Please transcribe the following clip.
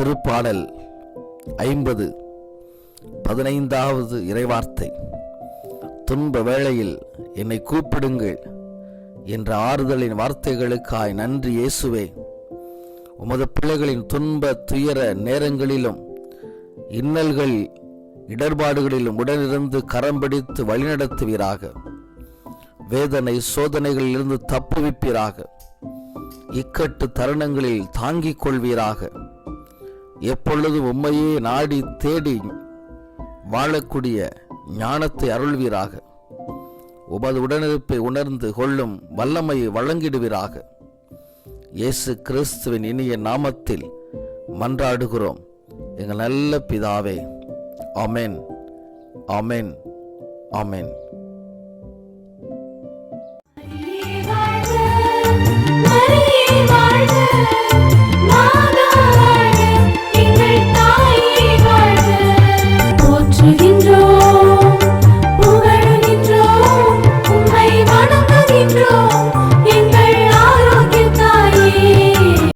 திருப்பாடல் ஐம்பது பதினைந்தாவது இறைவார்த்தை. துன்ப வேளையில் என்னை கூப்பிடுங்கள் என்ற ஆறுதலின் வார்த்தைகளுக்காய் நன்றி இயேசுவே. உமது பிள்ளைகளின் துன்ப துயர நேரங்களிலும் இன்னல்கள் இடர்பாடுகளிலும் உடனிருந்து கரம் பிடித்து வழிநடத்துவீராக. வேதனை சோதனைகளிலிருந்து தப்புவிப்பீராக. இக்கட்டு தருணங்களில் தாங்கிக் கொள்வீராக. எப்பொழுது உம்மையே நாடி தேடி வாழக்கூடிய ஞானத்தை அருள்வீராக. உமது உடனிருப்பை உணர்ந்து கொள்ளும் வல்லமையை வழங்கிடுவீராக. இயேசு கிறிஸ்துவின் இனிய நாமத்தில் மன்றாடுகிறோம். எங்கள் நல்ல பிதாவே அமேன் அமேன் அமேன்